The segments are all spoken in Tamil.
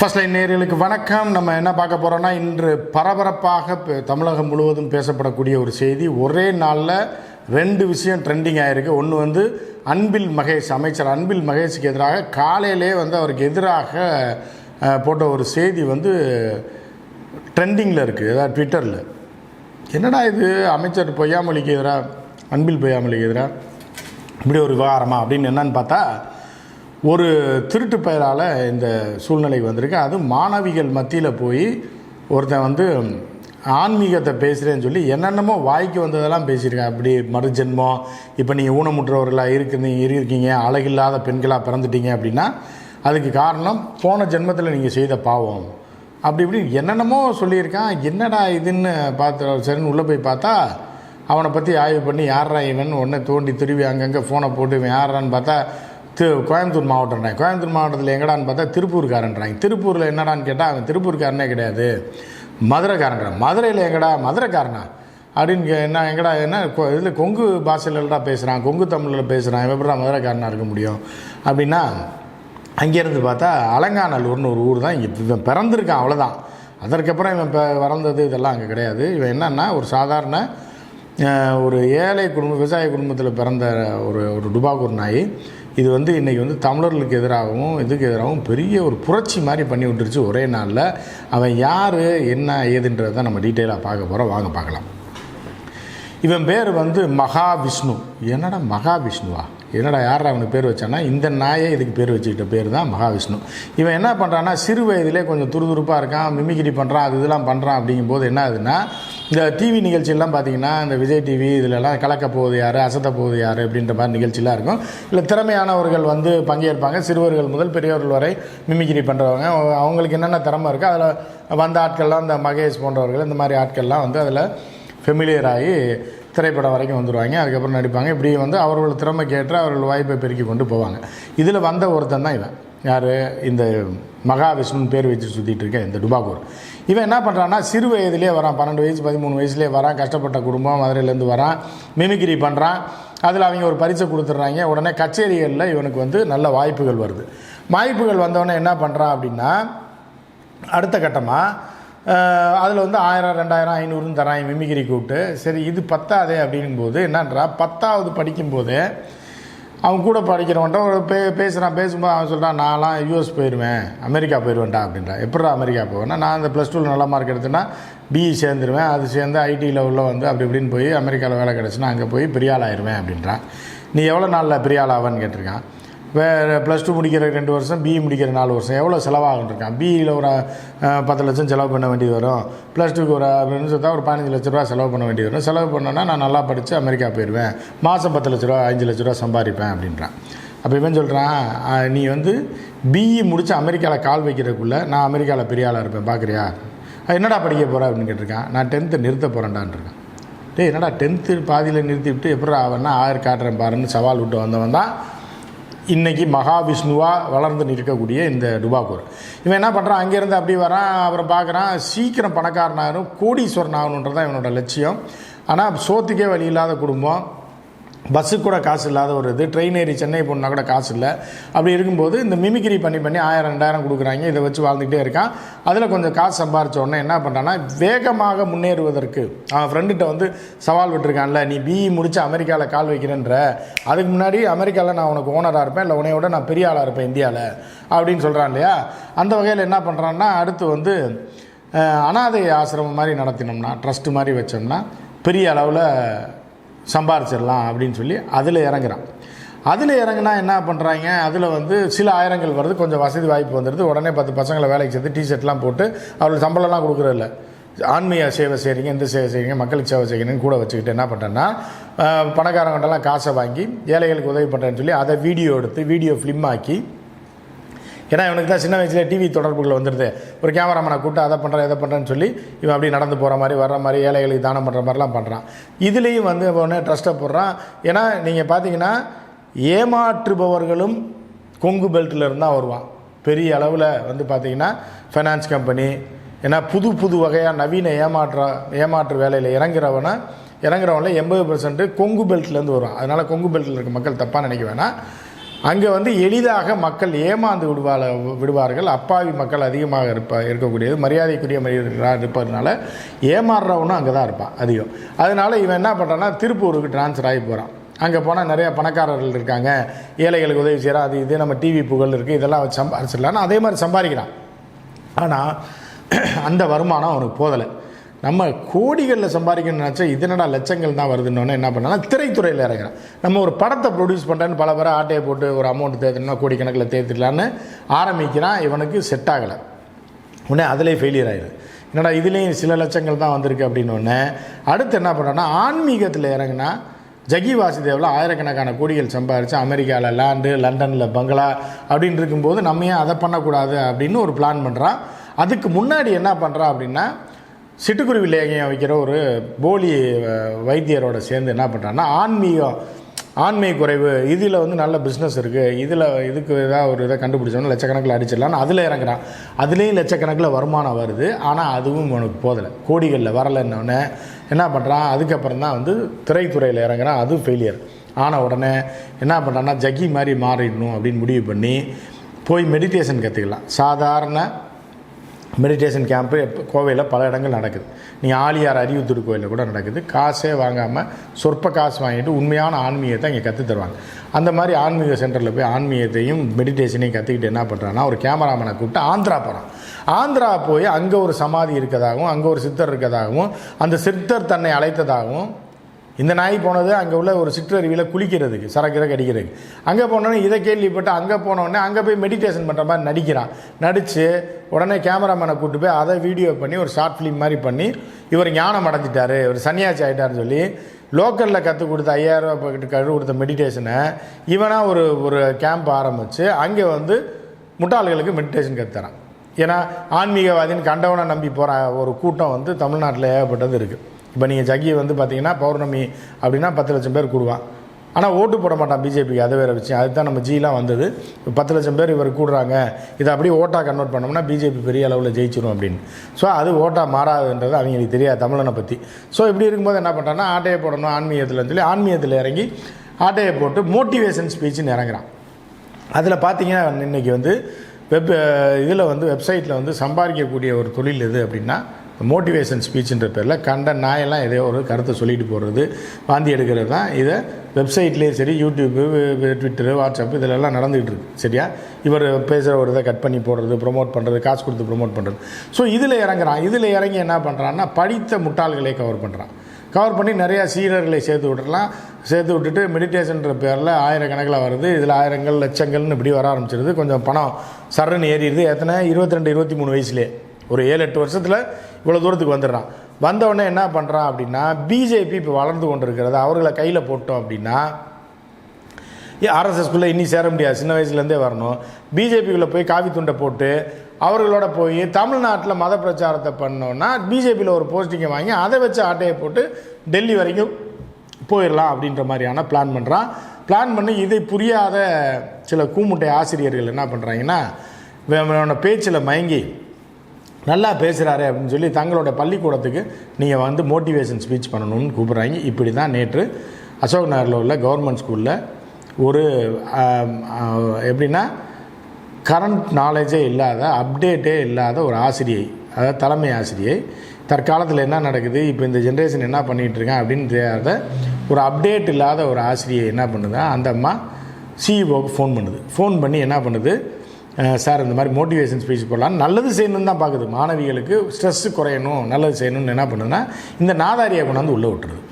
ஃபர்ஸ்ட் லைன் நேர்களுக்கு வணக்கம். நம்ம என்ன பார்க்க போகிறோம்னா இன்று பரபரப்பாக தமிழகம் முழுவதும் பேசப்படக்கூடிய ஒரு செய்தி. ஒரே நாளில் ரெண்டு விஷயம் ட்ரெண்டிங் ஆகிருக்கு ஒன்று வந்து அன்பில் மகேஷ் அமைச்சர் அன்பில் மகேஷுக்கு எதிராக காலையிலே வந்து அவருக்கு எதிராக போட்ட ஒரு செய்தி வந்து ட்ரெண்டிங்கில் இருக்குது ஏதாவது ட்விட்டரில் என்னடா இது? அமைச்சர் பொய்யாமொழிக்கு எதிராக அன்பில் பொய்யாமொழிக்கு எதிராக இப்படி ஒரு விவகாரமா அப்படின்னு என்னன்னு பார்த்தா ஒரு திருட்டு பெயரால் இந்த சூழ்நிலை வந்திருக்கு. அது மாணவிகள் மத்தியில் போய் ஒருத்தன் வந்து ஆன்மீகத்தை பேசுகிறேன்னு சொல்லி என்னென்னமோ வாய்க்கு வந்ததெல்லாம் பேசியிருக்கேன் அப்படி மறுஜென்மம் இப்போ நீங்கள் ஊனமுற்றவர்களாக இருக்கிறீங்க இருக்கீங்க அழகில்லாத பெண்களாக பிறந்துட்டீங்க அப்படின்னா அதுக்கு காரணம் போன ஜென்மத்தில் நீங்கள் செய்த பாவம். அப்படி இப்படி என்னென்னமோ சொல்லியிருக்கான். என்னடா இதுன்னு பார்த்து சரின்னு உள்ளே போய் பார்த்தா அவனை பற்றி ஆய்வு பண்ணி யாரா இவன்? உடனே தோண்டி திருவி அங்கங்கே ஃபோனை போட்டு இவன் யாரான்னு பார்த்தா தி கோயம்புத்தூர் மாவட்டம்ன்றாங்க. கோயம்புத்தூர் மாவட்டத்தில் எங்கடான்னு பார்த்தா திருப்பூர்காரன்றாங்க. திருப்பூரில் என்னடான்னு கேட்டால் அவன் திருப்பூர்காரனே கிடையாது. மதுரைக்காரன்றான். மதுரையில் எங்கடா மதுரைக்காரனா? அப்படின்னு கே- என்ன எங்கடா என்ன இதில் கொங்கு பாஷையில்டா பேசுகிறான் கொங்கு தமிழில் பேசுகிறான் இவன் எப்படா மதுரைக்காரனாக இருக்க முடியும்? அப்படின்னா அங்கேருந்து பார்த்தா அலங்காநல்லூர்னு ஒரு ஊர் தான் இங்கே இவன் பிறந்திருக்கான் அவ்வளோதான் அதற்கப்புறம் இவன் இப்போ வளர்ந்தது இதெல்லாம் அங்கே கிடையாது. இவன் என்னென்னா ஒரு சாதாரண ஒரு ஏழை குடும்ப விவசாய குடும்பத்தில் பிறந்த ஒரு ஒரு டுபாகூர் நாய். இது வந்து இன்றைக்கி வந்து தமிழர்களுக்கு எதிராகவும் இதுக்கு எதிராகவும் பெரிய ஒரு புரட்சி மாதிரி பண்ணி விட்டுருச்சு ஒரே நாளில். அவன் யார் என்ன ஏதுன்றதை நம்ம டீட்டெயிலாக பார்க்க போகிறோம் வாங்க பார்க்கலாம். இவன் பேர் வந்து மகாவிஷ்ணு. என்னடா மகாவிஷ்ணுவா? என்னடா யார் அவனுக்கு பேர் வச்சானா இந்த நாயே இதுக்கு பேர் வச்சுக்கிட்ட பேர் தான் மகாவிஷ்ணு. இவன் என்ன பண்ணுறான்னா சிறு வயதிலே கொஞ்சம் துருதுருப்பாக இருக்கான் மிமிகிரி பண்ணுறான் அது இதெல்லாம் பண்ணுறான் அப்படிங்கும்போது என்ன ஆகுதுன்னா இந்த டிவி நிகழ்ச்சியெல்லாம் பார்த்தீங்கன்னா இந்த விஜய் டிவி இதிலெல்லாம் கலக்க போகுது யார் அசத்த போகுது யார் அப்படின்ற மாதிரி நிகழ்ச்சியெலாம் இருக்கும். இல்லை திறமையானவர்கள் வந்து பங்கேற்பாங்க. சிறுவர்கள் முதல் பெரியவர்கள் வரை மிமிக்ரி பண்ணுறவங்க அவங்களுக்கு என்னென்ன திறமை இருக்கோ அதில் வந்த ஆட்கள்லாம் இந்த மகேஷ் போன்றவர்கள் இந்த மாதிரி ஆட்கள்லாம் வந்து அதில் ஃபெமிலியர் ஆகி திரைப்படம் வரைக்கும் வந்துடுவாங்க அதுக்கப்புறம் நடிப்பாங்க. இப்படி வந்து அவர்கள் திறமை கேட்டு அவர்கள் வாய்ப்பை பெருக்கி கொண்டு போவாங்க. இதில் வந்த ஒருத்தன் தான் இவன். யார்? இந்த மகாவிஷ்ணுன்னு பேர் வச்சு சுற்றிட்டு இருக்கேன் இந்த டுபாகூர். இவன் என்ன பண்ணுறான்னா சிறு வயதிலே வரான். பன்னெண்டு வயசு பதிமூணு வயசுலேயே வரான். கஷ்டப்பட்ட குடும்பம் மதுரையிலேருந்து வரான். மிமிக்ரி பண்ணுறான் அதில் அவங்க ஒரு பரிசை கொடுத்துட்றாங்க. உடனே கச்சேரிகளில் இவனுக்கு வந்து நல்ல வாய்ப்புகள் வருது. வாய்ப்புகள் வந்தவொடனே என்ன பண்ணுறான் அப்படின்னா அடுத்த கட்டமாக அதில் வந்து ஆயிரம் ரெண்டாயிரம் ஐநூறுன்னு தரான் மிமிக்ரி கூப்பிட்டு. சரி இது பத்தாதே அப்படிங்கும்போது என்னன்றா பத்தாவது படிக்கும்போதே அவன் கூட படிக்கிறவன்ட்ட ஒரு பே பேசுகிறான் பேசும்போது அவன் சொல்கிறான் நான்லாம் யூஎஸ் போயிடுவேன் அமெரிக்கா போயிடுவேன்டா அப்படின்றான் எப்படா அமெரிக்கா போவேன்னா நான் அந்த ப்ளஸ் டூவில் நல்ல மார்க் எடுத்தேன்னா பிஇ சேர்ந்துருவேன் அது சேர்ந்து ஐடி லெவலில் வந்து அப்படி இப்படின்னு போய் அமெரிக்காவில் வேலை கிடச்சுன்னா அங்கே போய் பெரியாள் ஆயிடுவேன் அப்படின்றான் நீ எவ்வளோ நாளில் பெரியாள் ஆவான்னு கேட்டிருக்கான்? வேறு ப்ளஸ் டூ முடிக்கிற ரெண்டு வருஷம் பிஇ முடிக்கிற நாலு வருஷம். எவ்வளோ செலவாகுன்ட்ருக்கான் பிஇயில் ஒரு பத்து லட்சம் செலவு பண்ண வேண்டியது வரும். ப்ளஸ் டூக்கு ஒரு அப்படின்னு சொல்லி ஒரு பதினஞ்சு லட்ச ரூபா செலவு பண்ண வேண்டியது வரும். செலவு பண்ணோன்னா நான் நல்லா படித்து அமெரிக்கா போயிடுவேன் மாதம் பத்து லட்ச ரூபா அஞ்சு லட்ச ரூபா சம்பாதிப்பேன் அப்படின்றான். அப்போ இவன் சொல்கிறான் நீ வந்து பிஇ முடித்து அமெரிக்காவில் கால் வைக்கிறதுக்குள்ளே நான் அமெரிக்காவில் பெரிய ஆளாக இருப்பேன் பார்க்குறியா என்னடா படிக்க போகிற அப்படின்னு கேட்டிருக்கான். நான் டென்த்து நிறுத்த போகிறேன்டான்ருக்கேன் டேய் என்னடா டென்த்து பாதியில் நிறுத்தி விட்டு எப்படி அவன்னா ஆயிரம் காட்டுறேன் பாருன்னு சவால் விட்டு வந்தவன் தான் இன்றைக்கி மகாவிஷ்ணுவாக வளர்ந்து நிற்கக்கூடிய இந்த டுபாக்கூர் இவன் என்ன பண்ணுறான் அங்கேருந்து அப்படி வரான் அப்புறம் பார்க்குறான் சீக்கிரம் பணக்காரனாகும் கோடீஸ்வரன் ஆகணுன்றது தான் இவனோட லட்சியம். ஆனால் சோத்துக்கே வழி இல்லாத குடும்பம். பஸ்ஸு கூட காசு இல்லாத ஒரு இது. ட்ரெயின் ஏறி சென்னை போகணுன்னா கூட காசு இல்லை. அப்படி இருக்கும்போது இந்த மிமிக்ரி பண்ணி பண்ணி ஆயிரம் ரெண்டாயிரம் கொடுக்குறாங்க. இதை வச்சு வாழ்ந்துக்கிட்டே இருக்கான். அதில் கொஞ்சம் காசு சம்பாரிச்ச உடனே என்ன பண்ணுறான்னா வேகமாக முன்னேறுவதற்கு அவன் ஃப்ரெண்டுகிட்ட வந்து சவால் விட்டுருக்கான்ல நீ பிஇ முடித்து அமெரிக்காவில் கால் வைக்கிறேன்ற. அதுக்கு முன்னாடி அமெரிக்காவில் நான் உனக்கு ஓனராக இருப்பேன். இல்லை உன்னையோட நான் பெரிய ஆளாக இருப்பேன் இந்தியாவில் அப்படின்னு சொல்கிறான் இல்லையா? அந்த வகையில் என்ன பண்ணுறான்னா அடுத்து வந்து அனாதை ஆசிரமம் மாதிரி நடத்தினோம்னா ட்ரஸ்ட்டு மாதிரி வச்சோம்னா பெரிய அளவில் சம்பாரிச்சிடலாம் அப்படின்னு சொல்லி அதில் இறங்குறான். அதில் இறங்குனா என்ன பண்ணுறாங்க அதில் வந்து சில ஆயிரங்கள் வருது கொஞ்சம் வசதி வாய்ப்பு வந்துடுது உடனே பத்து பசங்களை வேலைக்கு சேர்த்து டிஷர்ட்லாம் போட்டு அவர்களுக்கு சம்பளம்லாம் கொடுக்குறதில்ல. ஆன்மீக சேவை செய்கிறீங்க இந்த சேவை செய்கிறீங்க மக்களுக்கு சேவை செய்கிறீங்கன்னு கூட வச்சுக்கிட்டு என்ன பண்ணுறேன்னா பணக்காரங்கள்டெல்லாம் காசை வாங்கி ஏழைகளுக்கு உதவி பண்ணுறேன்னு சொல்லி அதை வீடியோ எடுத்து வீடியோ ஃபிலிம் ஆக்கி ஏன்னா இவனுக்கு தான் சின்ன வயசுல டிவி தொடர்புகள் வந்துடுது ஒரு கேமராமேனை கூப்பிட்டு அதை பண்ணுறேன் இதை பண்ணுறேன்னு சொல்லி இவன் அப்படியே நடந்து போகிற மாதிரி வர்ற மாதிரி ஏழைகளுக்கு தானம் பண்ணுற மாதிரிலாம் பண்ணுறான் இதுலேயும் வந்து உடனே ட்ரஸ்ட்டை போடுறான். ஏன்னா நீங்கள் பார்த்தீங்கன்னா ஏமாற்றுபவர்களும் கொங்கு பெல்ட்டில் இருந்தால் வருவான். பெரிய அளவில் வந்து பார்த்தீங்கன்னா ஃபைனான்ஸ் கம்பெனி ஏன்னா புது புது வகையாக நவீன ஏமாற்ற ஏமாற்று வேலையில் இறங்குறவனை இறங்குறவனில் எண்பது பர்சன்ட் கொங்கு பெல்ட்லேருந்து வருவான். அதனால் கொங்கு பெல்ட்டில் இருக்க மக்கள் தப்பாக நினைக்க வேணாம். அங்கே வந்து எளிதாக மக்கள் ஏமாந்து விடுவார விடுவார்கள். அப்பாவி மக்கள் அதிகமாக இருப்பா இருக்கக்கூடியது. மரியாதைக்குரிய மனிதர்களாக இருப்பதுனால ஏமாறுறவனும் அங்கே தான் இருப்பான் அதிகம். அதனால் இவன் என்ன பண்ணுறான்னா திருப்பூருக்கு ட்ரான்ஸ்ஃபர் ஆகி போகிறான் அங்கே போனால் நிறைய பணக்காரர்கள் இருக்காங்க. ஏழைகளுக்கு உதவி செய்கிறா அது இது நம்ம டிவி புகழ் இருக்குது இதெல்லாம் வச்சு சம்பாரிச்சிடலான்னு அதே மாதிரி சம்பாதிக்கிறான். ஆனால் அந்த வருமானம் அவனுக்கு போதலை. நம்ம கோடிகளில் சம்பாதிக்கணும்னு நினச்சா இதனடா லட்சங்கள் தான் வருதுன்னு என்ன பண்ணலாம் திரைத்துறையில் இறங்குறேன் நம்ம ஒரு படத்தை ப்ரொடியூஸ் பண்ணுறேன்னு பல பேரை ஆட்டையை போட்டு ஒரு அமௌண்ட் தேர்த்துனா கோடிக்கணக்கில் தேர்த்திடலான்னு ஆரம்பிக்கிறான். இவனுக்கு செட் ஆகலை. உடனே அதிலே ஃபெயிலியர் ஆயிடுது. என்னடா இதுலேயும் சில லட்சங்கள் தான் வந்திருக்கு அப்படின்னு அடுத்து என்ன பண்ணுறான்னா ஆன்மீகத்தில் இறங்குனா ஜகி வாசுதேவில் ஆயிரக்கணக்கான கோடிகள் சம்பாரித்து அமெரிக்காவில் லேண்டு லண்டனில் பங்களா அப்படின்னு இருக்கும்போது நம்ம ஏன் அதை பண்ணக்கூடாது அப்படின்னு ஒரு பிளான் பண்ணுறான் அதுக்கு முன்னாடி என்ன பண்ணுறான் அப்படின்னா சிட்டுக்குருவி லேகியம் வைக்கிற ஒரு போலி வைத்தியரோட சேர்ந்து என்ன பண்ணுறான்னா ஆன்மீகம் ஆன்மீக குறைவு இதில் வந்து நல்ல பிஸ்னஸ் இருக்குது இதில் இதுக்கு ஏதாவது ஒரு இதை கண்டுபிடிச்சோன்னா லட்சக்கணக்கில் அடிச்சிடலான்னு அதில் இறங்குறான். அதுலேயும் லட்சக்கணக்கில் வருமானம் வருது. ஆனால் அதுவும் உனக்கு போதலை கோடிகளில் வரலைன்னொடனே என்ன பண்ணுறான் அதுக்கப்புறம் தான் வந்து திரைத்துறையில் இறங்குறான். அதுவும் ஃபெயிலியர் ஆன உடனே என்ன பண்ணுறான்னா ஜக்கி மாதிரி மாறிடணும் அப்படின்னு முடிவு பண்ணி போய் மெடிடேஷன் கற்றுக்கலாம் சாதாரண மெடிடேஷன் கேம்ப்பு இப்போ கோவையில் பல இடங்கள் நடக்குது. நீங்கள் ஆலியார் அறிவுத்தூர் கோயிலில் கூட நடக்குது. காசே வாங்காமல் சொற்ப காசு வாங்கிட்டு உண்மையான ஆன்மீகத்தை இங்கே கற்றுத்தருவாங்க அந்த மாதிரி ஆன்மீக சென்டரில் போய் ஆன்மீகத்தையும் மெடிடேஷனையும் கற்றுக்கிட்டு என்ன பண்ணுறான்னா ஒரு கேமராமேனை கூப்பிட்டு ஆந்திரா போகிறான் ஆந்திரா போய் அங்கே ஒரு சமாதி இருக்கதாகவும் அங்கே ஒரு சித்தர் இருக்கதாகவும் அந்த சித்தர் தன்னை அழைத்ததாகவும் இந்த நாய் போனது அங்கே உள்ள ஒரு சிற்றருவியில் குளிக்கிறதுக்கு சரக்கிறக்கு அடிக்கிறதுக்கு. அங்கே போனோன்னே இதை கேள்விப்பட்டு அங்கே போனோடனே அங்கே போய் மெடிடேஷன் பண்ணுற மாதிரி நடிக்கிறான். நடித்து உடனே கேமராமேனை கூப்பிட்டு போய் அதை வீடியோ பண்ணி ஒரு ஷார்ட் ஃபிலிம் மாதிரி பண்ணி இவர் ஞானம் அடைஞ்சிட்டாரு இவர் சன்னியாசி ஆகிட்டாருன்னு சொல்லி லோக்கலில் கற்றுக் கொடுத்த ஐயாயிரம் ரூபாய் கழுவு கொடுத்த மெடிடேஷனை இவனாக ஒரு ஒரு கேம்ப் ஆரம்பித்து அங்கே வந்து முட்டாள்களுக்கு மெடிடேஷன் கற்றுத்தரான் ஏன்னா ஆன்மீகவாதின்னு கண்டவனை நம்பி போகிற ஒரு கூட்டம் வந்து தமிழ்நாட்டில் ஏகப்பட்டது இருக்குது இப்போ நீங்கள் ஜக்கியை வந்து பார்த்தீங்கன்னா பௌர்ணமி அப்படின்னா பத்து லட்சம் பேர் கூடுவான் ஆனால் ஓட்டு போட மாட்டான் பிஜேபிக்கு அது வேறு விஷயம். அதுதான் நம்ம ஜிலாம் வந்தது. இப்போ பத்து லட்சம் பேர் இவர் கூடுறாங்க. இதை அப்படியே ஓட்டாக கன்வெர்ட் பண்ணோம்னா பிஜேபி பெரிய அளவில் ஜெயிச்சிடும் அப்படின்னு. ஸோ அது ஓட்டாக மாறாதுன்றது அவங்களுக்கு தெரியாது தமிழனை பற்றி ஸோ இப்படி இருக்கும்போது என்ன பண்ணுறான்னா ஆட்டையை போடணும் ஆன்மீகத்தில் சொல்லி ஆன்மீகத்தில் இறங்கி ஆட்டையை போட்டு மோட்டிவேஷன் ஸ்பீச்சுன்னு இறங்குறான். அதில் பார்த்தீங்கன்னா இன்றைக்கி வந்து வெப் இதில் வந்து வெப்சைட்டில் வந்து சம்பாதிக்கக்கூடிய ஒரு தொழில் எது அப்படின்னா மோட்டிவேஷன் ஸ்பீச்சுன்ற பேரில் கண்ட நாயெல்லாம் எதையோ ஒரு கருத்தை சொல்லிட்டு போகிறது வாந்தி எடுக்கிறது தான். இதை வெப்சைட்லேயும் சரி யூடியூப்பு ட்விட்டரு வாட்ஸ்அப் இதிலெல்லாம் நடந்துகிட்டு இருக்கு. சரியா? இவர் பேசுகிற ஒரு இதை கட் பண்ணி போடுறது ப்ரொமோட் பண்ணுறது காசு கொடுத்து ப்ரொமோட் பண்ணுறது ஸோ இதில் இறங்குறான். இதில் இறங்கி என்ன பண்ணுறான்னா படித்த முட்டாள்களை கவர் பண்ணுறான் கவர் பண்ணி நிறையா சீரர்களை சேர்த்து விட்டுறலாம். சேர்த்து விட்டுட்டு மெடிடேஷன்ற பேரில் ஆயிரக்கணக்கில் வருது. இதில் ஆயிரங்கள் லட்சங்கள்னு இப்படி வர ஆரம்பிச்சிருது. கொஞ்சம் பணம் சரன்னு ஏறிடுது. எத்தனை? இருபத்தி ரெண்டு இருபத்தி மூணு வயசுலேயே. ஒரு ஏழு எட்டு வருஷத்தில் இவ்வளோ தூரத்துக்கு வந்துடுறான். வந்தவொடனே என்ன பண்ணுறான் அப்படின்னா பிஜேபி இப்போ வளர்ந்து கொண்டு இருக்கிறது அவர்களை கையில் போட்டோம் அப்படின்னா ஆர்எஸ்எஸ்குள்ளே இன்னி சேர முடியாது. சின்ன வயசுலேருந்தே வரணும். பிஜேபிக்குள்ளே போய் காவி துண்டை போட்டு அவர்களோட போய் தமிழ்நாட்டில் மத பிரச்சாரத்தை பண்ணோன்னா பிஜேபியில் ஒரு போஸ்டிங்கை வாங்கி அதை வச்சு ஆட்டையை போட்டு டெல்லி வரைக்கும் போயிடலாம் அப்படின்ற மாதிரியான பிளான் பண்ணுறான் பிளான் பண்ணி இதை புரியாத சில கூமுட்டை ஆசிரியர்கள் என்ன பண்ணுறாங்கன்னா பேச்சில் மயங்கி நல்லா பேசுகிறாரு அப்படின்னு சொல்லி தங்களோட பள்ளிக்கூடத்துக்கு நீங்கள் வந்து மோட்டிவேஷன் ஸ்பீச் பண்ணணும்னு கூப்பிட்றாங்க. இப்படி தான் நேற்று அசோக் நகரில் உள்ள கவர்மெண்ட் ஸ்கூலில் ஒரு எப்படின்னா கரண்ட் நாலேஜே இல்லாத அப்டேட்டே இல்லாத ஒரு ஆசிரியை அதாவது தலைமை ஆசிரியை. தற்காலத்தில் என்ன நடக்குது? இப்போ இந்த ஜென்ரேஷன் என்ன பண்ணிகிட்ருக்கான் அப்படின்னு தெரியாத ஒரு அப்டேட் இல்லாத ஒரு ஆசிரியை என்ன பண்ணுதா? அந்த அம்மா சிஇஓக்கு ஃபோன் பண்ணுது. ஃபோன் பண்ணி என்ன பண்ணுது? சார் இந்த மாதிரி மோட்டிவேஷன் ஸ்பீச் போடலாம் நல்லது செய்யணும்னு தான் பார்க்குது. மாணவிகளுக்கு ஸ்ட்ரெஸ்ஸு குறையணும் நல்லது செய்யணும்னு என்ன பண்ணுதுன்னா இந்த நாதாரியை கொண்டாந்து உள்ளே விட்டுருது.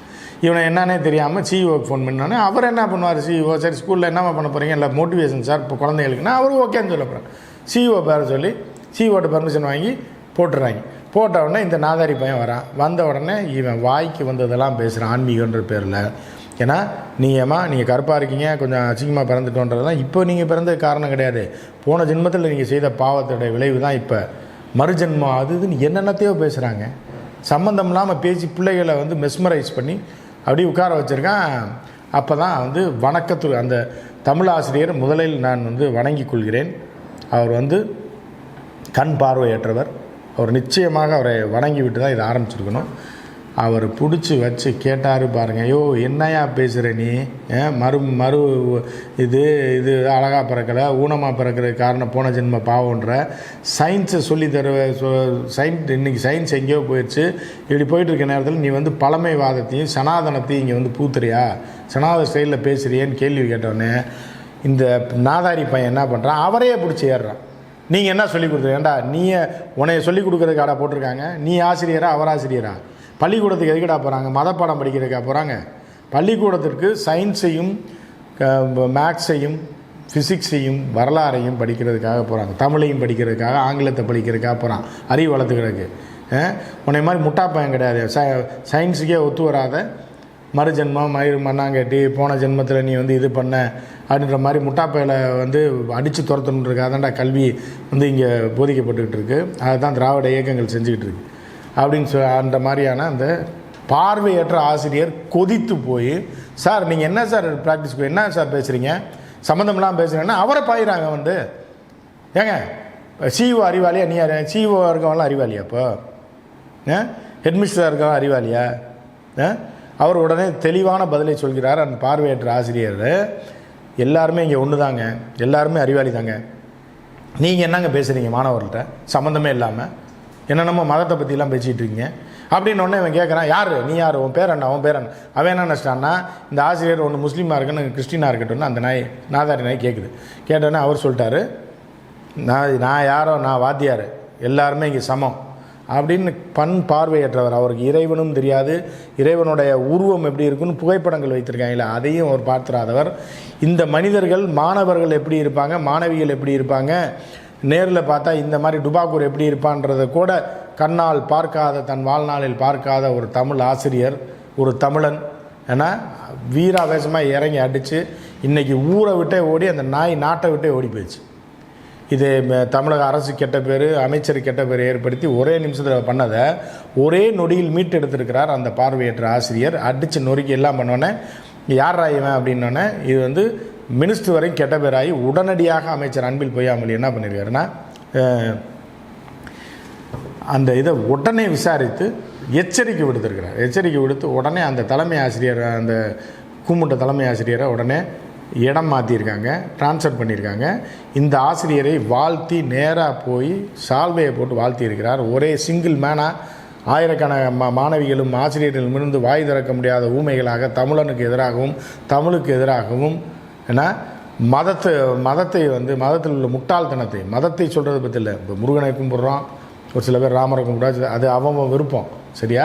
இவனை என்னன்னே தெரியாமல் சிஇஓக்கு ஃபோன் பண்ணானே அவர் என்ன பண்ணுவார் சிஇஓ சரி ஸ்கூலில் என்னம்மா பண்ண போகிறீங்க இல்லை மோட்டிவேஷன் சார் இப்போ குழந்தைகளுக்குன்னா அவர் ஓகேன்னு சொல்ல போகிறேன் சிஇஓ பேர சொல்லி சிஇஓட்ட பர்மிஷன் வாங்கி போட்டுறாங்க. போட்ட உடனே இந்த நாதாரி பையன் வரான். வந்த உடனே இவன் வாய்க்கு வந்ததெல்லாம் பேசுகிறான் ஆன்மீகன்ற பேரில். ஏன்னா நீங்கள் ஏமா நீங்கள் கருப்பாக இருக்கீங்க கொஞ்சம் அசிங்கமாக பிறந்துட்டோன்றதுலாம் இப்போ நீங்கள் பிறந்தது காரணம் கிடையாது. போன ஜென்மத்தில் நீங்கள் செய்த பாவத்தோட விளைவு தான் இப்போ. மறுஜென்மம் அது இதுன்னு என்னென்னத்தையோ பேசுகிறாங்க சம்மந்தம் இல்லாமல் பேசி பிள்ளைகளை வந்து மெஸ்மரைஸ் பண்ணி அப்படியே உட்கார வச்சுருக்கான். அப்போ தான் வந்து வணக்கத்து அந்த தமிழ் ஆசிரியர் முதலில் நான் வந்து வணங்கிக் கொள்கிறேன். அவர் வந்து கண் பார்வையற்றவர். அவர் நிச்சயமாக அவரை வணங்கி விட்டு தான் இதை ஆரம்பிச்சிருக்கணும். அவர் பிடிச்சி வச்சு கேட்டார் பாருங்க. ஐயோ என்னையா பேசுகிற நீ? மறு மறு இது இது அழகாக பிறக்கலை ஊனமாக பிறக்கிற காரணம் போன ஜென்ம பாவன்ற. சயின்ஸை சொல்லி தர சயின்ஸ் இன்றைக்கி சயின்ஸ் எங்கேயோ போயிடுச்சு. இப்படி போயிட்டு இருக்க நேரத்தில் நீ வந்து பழமைவாதத்தையும் சனாதனத்தையும் இங்கே வந்து பூத்துறியா? சனாத ஸ்டைலில் பேசுகிறியேன்னு கேள்வி கேட்டோடனே இந்த நாதாரி பையன் என்ன பண்ணுறான் அவரையே பிடிச்சி ஏறுறான். நீங்கள் என்ன சொல்லி கொடுத்துருக்கேன்டா நீ உன்னைய சொல்லி கொடுக்குறதுக்கு ஆடா போட்டிருக்காங்க? நீ ஆசிரியரா அவர் ஆசிரியரா? பள்ளிக்கூடத்துக்கு எதுக்குடா போகிறாங்க மதப்பாடம் படிக்கிறதுக்கா போகிறாங்க பள்ளிக்கூடத்திற்கு சயின்ஸையும் மேக்ஸையும் ஃபிசிக்ஸையும் வரலாறையும் படிக்கிறதுக்காக போகிறாங்க தமிழையும் படிக்கிறதுக்காக ஆங்கிலத்தை படிக்கிறதுக்காக போகிறான் அறிவு வளர்த்துக்கிறதுக்கு. உன்னை மாதிரி முட்டா பையன் கிடையாது. ச சயின்ஸுக்கே ஒத்து வராத மறுஜென்மம் மயிறு மண்ணாங்கட்டி போன ஜென்மத்தில் நீ வந்து இது பண்ண அப்படின்ற மாதிரி முட்டாப்பையில் வந்து அடித்து துரத்தணுன்றதுக்காக தான்டா கல்வி வந்து இங்கே போதிக்கப்பட்டுக்கிட்டு இருக்குது அதுதான் திராவிட இயக்கங்கள் செஞ்சுக்கிட்டு இருக்கு. அப்படின்னு சொ அந்த மாதிரியான அந்த பார்வையற்ற ஆசிரியர் கொதித்து போய் சார் நீங்கள் என்ன சார் ப்ராக்டிஸ் என்ன சார் பேசுகிறீங்க சம்மந்தம்லாம் பேசுகிறீங்கன்னா அவரை பாயிறாங்க வந்து. ஏங்க சிஓ அறிவாளியா? நீ சிஓ இருக்கவங்களாம் அறிவாளியா இப்போ ஹெட்மிஸ்டராக இருக்கவன் அறிவாளியா? ஆ? அவர் உடனே தெளிவான பதிலை சொல்கிறார் அந்த பார்வையற்ற ஆசிரியர். எல்லாருமே இங்கே ஒன்று தாங்க எல்லாருமே அறிவாளி தாங்க நீங்கள் என்னங்க பேசுகிறீங்க மாணவர்கள்ட்ட? சம்மந்தமே இல்லாமல் என்னென்னமோ மதத்தை பற்றிலாம் பேசிகிட்டு இருக்கீங்க? அப்படின்னு ஒன்று இவன் கேட்குறான் யார்? நீ யார்? உன் பேர் என்ன? உன் பேர் என்ன? அவன் என்ன நினச்சிட்டான்னா இந்த ஆசிரியர் ஒன்று முஸ்லீமாக இருக்குன்னு கிறிஸ்டினாக இருக்கட்டும்னு அந்த நாய் நாதாரி நாய் கேட்குது கேட்டோன்னே அவர் சொல்லிட்டாரு நான் நான் யாரோ? நான் வாத்தியார். எல்லாருமே இங்கே சமம். அப்படின்னு பண் பார்வையற்றவர் அவருக்கு இறைவனும் தெரியாது. இறைவனுடைய உருவம் எப்படி இருக்குன்னு புகைப்படங்கள் வைத்திருக்காங்களே அதையும் அவர் பார்த்துறாதவர் இந்த மனிதர்கள் மாணவர்கள் எப்படி இருப்பாங்க? மாணவிகள் எப்படி இருப்பாங்க? நேரில் பார்த்தா இந்த மாதிரி டுபாக்கூர் எப்படி இருப்பான்றதை கூட கண்ணால் பார்க்காத தன் வாழ்நாளில் பார்க்காத ஒரு தமிழ் ஆசிரியர் ஒரு தமிழன். ஏன்னா வீராவேசமாக இறங்கி அடித்து இன்றைக்கி ஊரை விட்டே ஓடி அந்த நாய் நாட்டை விட்டே ஓடி போயிடுச்சு. இது தமிழக அரசு கெட்ட பேர் அமைச்சர் கெட்ட பேர் ஏற்படுத்தி ஒரே நிமிஷத்தில் பண்ணதை ஒரே நொடியில் மீட்டு எடுத்திருக்கிறார் அந்த பார்வையற்ற ஆசிரியர். அடித்து நொறுக்கி எல்லாம் பண்ணோன்னே யார் இவன்? அப்படின்னோடனே இது வந்து மினிஸ்டர் வரைக்கும் கெட்ட பேராகி உடனடியாக அமைச்சர் அன்பில் பொய்யாமொழி என்ன பண்ணியிருக்காருன்னா அந்த இதை உடனே விசாரித்து எச்சரிக்கை விடுத்திருக்கிறார். எச்சரிக்கை விடுத்து உடனே அந்த தலைமை ஆசிரியர் அந்த கூமுட்ட தலைமை ஆசிரியரை உடனே இடம் மாற்றியிருக்காங்க டிரான்ஸ்ஃபர் பண்ணியிருக்காங்க இந்த ஆசிரியரை வாழ்த்தி நேராக போய் சால்வையை போட்டு வாழ்த்தி இருக்கிறார் ஒரே சிங்கிள் மேனாக ஆயிரக்கணக்கான மா மாணவிகளும் ஆசிரியர்களும் இருந்து வாய் திறக்க முடியாத ஊமைகளாக தமிழனுக்கு எதிராகவும் தமிழுக்கு எதிராகவும் ஏன்னா மதத்தை மதத்தை வந்து மதத்தில் உள்ள முட்டாள்தனத்தை மதத்தை சொல்கிறது பற்றி இல்லை. இப்போ முருகனை கும்பிட்றோம் ஒரு சில பேர் ராமரை கும்பிடா அது அவன் விருப்பம் சரியா?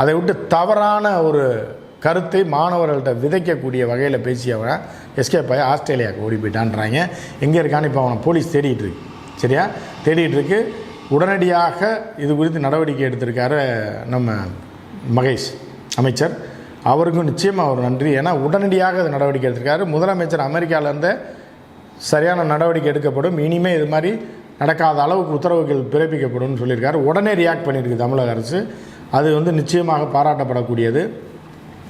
அதை விட்டு தவறான ஒரு கருத்தை மாணவர்கள்ட்ட விதைக்கக்கூடிய வகையில் பேசியவன் எஸ்கேப் ஆகி ஆஸ்திரேலியாவுக்கு ஓடி போயிட்டான்றாங்க. எங்கே இருக்கான்னு இப்போ அவனை போலீஸ் தேடிட்டு இருக்கு சரியா? தேடிட்டு இருக்கு. உடனடியாக இது குறித்து நடவடிக்கை எடுத்திருக்காரு நம்ம மகேஷ் அமைச்சர். அவருக்கும் நிச்சயமாக ஒரு நன்றி. ஏன்னா உடனடியாக அது நடவடிக்கை எடுத்திருக்காரு. முதலமைச்சர் அமெரிக்காவிலேருந்து சரியான நடவடிக்கை எடுக்கப்படும். இனிமேல் இது மாதிரி நடக்காத அளவுக்கு உத்தரவுகள் பிறப்பிக்கப்படும் சொல்லியிருக்காரு. உடனே ரியாக்ட் பண்ணியிருக்கு தமிழக அரசு. அது வந்து நிச்சயமாக பாராட்டப்படக்கூடியது.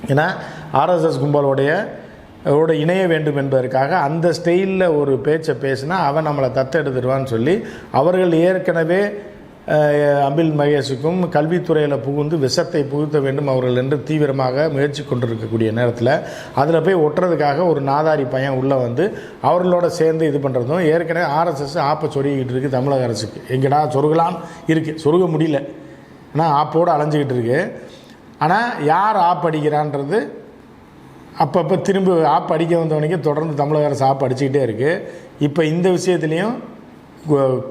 ஏன்னா ஆர்எஸ்எஸ் கும்பலோடைய அவரோட இணைய வேண்டும் என்பதற்காக அந்த ஸ்டைலில் ஒரு பேச்சை பேசினா அவன் நம்மளை தத்தெடுத்துடுவான்னு சொல்லி அவர்கள் ஏற்கனவே அபில் மகேஷுக்கும் கல்வித்துறையில் புகுந்து விஷத்தை புகுத்த வேண்டும் அவர்கள் என்று தீவிரமாக முயற்சி கொண்டிருக்கக்கூடிய நேரத்தில் அதில் போய் ஒட்டுறதுக்காக ஒரு நாதாரி பையன் உள்ளே வந்து அவர்களோட சேர்ந்து இது பண்ணுறதும் ஏற்கனவே ஆர்எஸ்எஸ் ஆப்பை சொருகிக்கிட்டு இருக்குது தமிழக அரசுக்கு. எங்கடா சொருகலாம்? இருக்குது சொருக முடியல. ஆனால் ஆப்போடு அலைஞ்சிக்கிட்டு இருக்கு. ஆனால் யார் ஆப் அடிக்கிறான்றது? அப்பப்போ திரும்ப ஆப் அடிக்க வந்தவனுக்கு தொடர்ந்து தமிழக அரசு ஆப் அடிச்சுக்கிட்டே இருக்குது இப்போ இந்த விஷயத்துலேயும்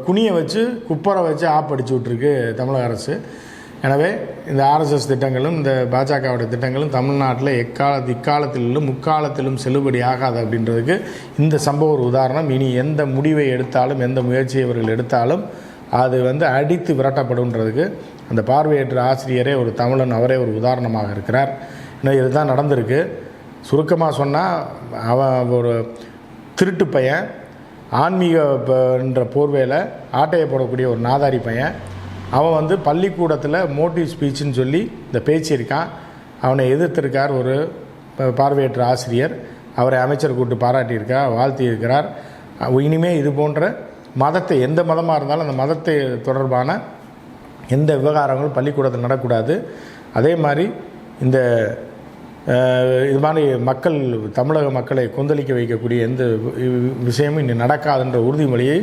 குனியை வச்சு குப்பரை வச்சு ஆப் அடிச்சு விட்ருக்கு தமிழக அரசு. எனவே இந்த ஆர்எஸ்எஸ் திட்டங்களும் இந்த பாஜகவுடைய திட்டங்களும் தமிழ்நாட்டில் எக்கால இக்காலத்திலும் முக்காலத்திலும் செல்லுபடி ஆகாது அப்படின்றதுக்கு இந்த சம்பவம் ஒரு உதாரணம். இனி எந்த முடிவை எடுத்தாலும் எந்த முயற்சியை இவர்கள் எடுத்தாலும் அது வந்து அடித்து விரட்டப்படுன்றதுக்கு அந்த பார்வையற்ற ஆசிரியரே ஒரு தமிழன் அவரே ஒரு உதாரணமாக இருக்கிறார். இன்னும் இதுதான் நடந்திருக்கு. சுருக்கமாக சொன்னால் அவன் ஒரு திருட்டு பையன் ஆன்மீக என்ற போர்வையில் ஆட்டையை போடக்கூடிய ஒரு நாதாரி பையன். அவன் வந்து பள்ளிக்கூடத்தில் மோட்டிவ் ஸ்பீச்சுன்னு சொல்லி இந்த பேச்சு இருக்கான். அவனை எதிர்த்திருக்கார் ஒரு பார்வையற்ற ஆசிரியர். அவரை அமைச்சர் கூட்டு பாராட்டியிருக்கார் வாழ்த்தி இருக்கிறார் இனிமே இது போன்ற மதத்தை எந்த மதமாக இருந்தாலும் அந்த மதத்தை தொடர்பான எந்த விவகாரங்களும் பள்ளிக்கூடத்தில் நடக்கூடாது. அதே மாதிரி இந்த இது மாதிரி மக்கள் தமிழக மக்களை கொந்தளிக்க வைக்கக்கூடிய எந்த விஷயமும் இனி நடக்காதுன்ற உறுதிமொழியை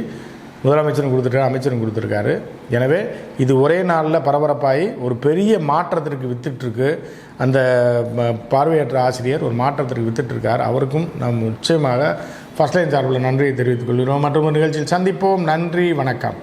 முதலமைச்சரும் கொடுத்துருக்காரு அமைச்சரும் கொடுத்துருக்காரு. எனவே இது ஒரே நாளில் பரபரப்பாகி ஒரு பெரிய மாற்றத்திற்கு வித்துட்ருக்கு அந்த பார்வையற்ற ஆசிரியர் ஒரு மாற்றத்திற்கு வித்துட்ருக்கார் அவருக்கும் நாம் நிச்சயமாக ஃபர்ஸ்ட் லைன் சார்பில் நன்றியை தெரிவித்துக் கொள்கிறோம். மற்றும் ஒரு நிகழ்ச்சியில் சந்திப்போம். நன்றி வணக்கம்.